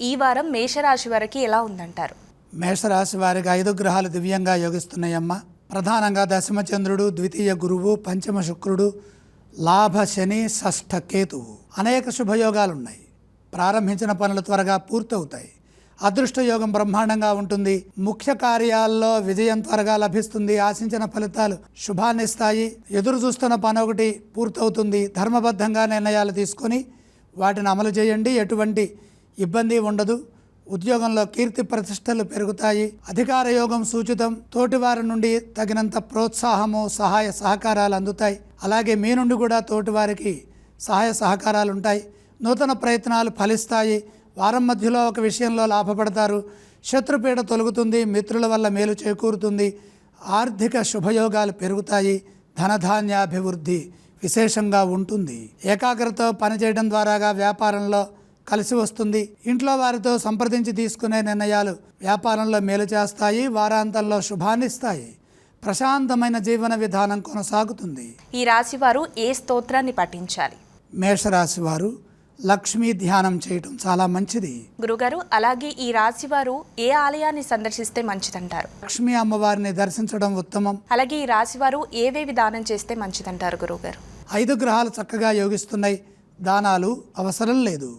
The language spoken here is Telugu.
ఈ వారం మేషరాశి వారికి ఎలా ఉందంటారు? మేషరాశి వారికి ఐదు గ్రహాలు దివ్యంగా యోగిస్తున్నాయమ్మ. ప్రధానంగా దశమచంద్రుడు ద్వితీయ గురువు పంచమ శుక్రుడు లాభ శని షష్ఠ కేతువు అనేక శుభయోగాలు ఉన్నాయి ప్రారంభించిన పనులు త్వరగా పూర్తవుతాయి. అదృష్ట యోగం బ్రహ్మాండంగా ఉంటుంది. ముఖ్య కార్యాల్లో విజయం త్వరగా లభిస్తుంది. ఆశించిన ఫలితాలు శుభాన్నిస్తాయి ఎదురు చూస్తున్న పని ఒకటి పూర్తవుతుంది. ధర్మబద్ధంగా నిర్ణయాలు తీసుకొని వాటిని అమలు చేయండి. ఎటువంటి ఇబ్బంది ఉండదు. ఉద్యోగంలో కీర్తి ప్రతిష్టలు పెరుగుతాయి. అధికార యోగం సూచితం. తోటివారి నుండి తగినంత ప్రోత్సాహము సహాయ సహకారాలు అందుతాయి. అలాగే మీ నుండి కూడా తోటివారికి సహాయ సహకారాలు ఉంటాయి నూతన ప్రయత్నాలు ఫలిస్తాయి. వారం మధ్యలో ఒక విషయంలో లాభపడతారు. శత్రుపీడ తొలగుతుంది. మిత్రుల వల్ల మేలు చేకూరుతుంది. ఆర్థిక శుభయోగాలు పెరుగుతాయి. ధనధాన్యాభివృద్ధి విశేషంగా ఉంటుంది. ఏకాగ్రతతో పనిచేయడం ద్వారాగా వ్యాపారంలో కలిసి వస్తుంది. ఇంట్లో వారితో సంప్రదించి తీసుకునే నిర్ణయాలు వ్యాపారంలో మేలు చేస్తాయి వారాంతంలో శుభాన్నిస్తాయి ప్రశాంతమైన జీవన విధానం కొనసాగుతుంది. ఈ రాశి వారు ఏ స్తోత్రాన్ని పఠించాలి? మేషరాశి వారు లక్ష్మీ ధ్యానం చేయటం చాలా మంచిది. గురుగారు అలాగే ఈ రాశి వారు ఏ ఆలయాన్ని సందర్శిస్తే మంచిదంటారు? లక్ష్మీ అమ్మవారిని దర్శించడం ఉత్తమం. అలాగే ఈ రాశి వారు ఏవేవి దానం చేస్తే మంచిదంటారు గురుగారు? ఐదు గ్రహాలు చక్కగా యోగిస్తున్నాయి. దానాలు అవసరం లేదు.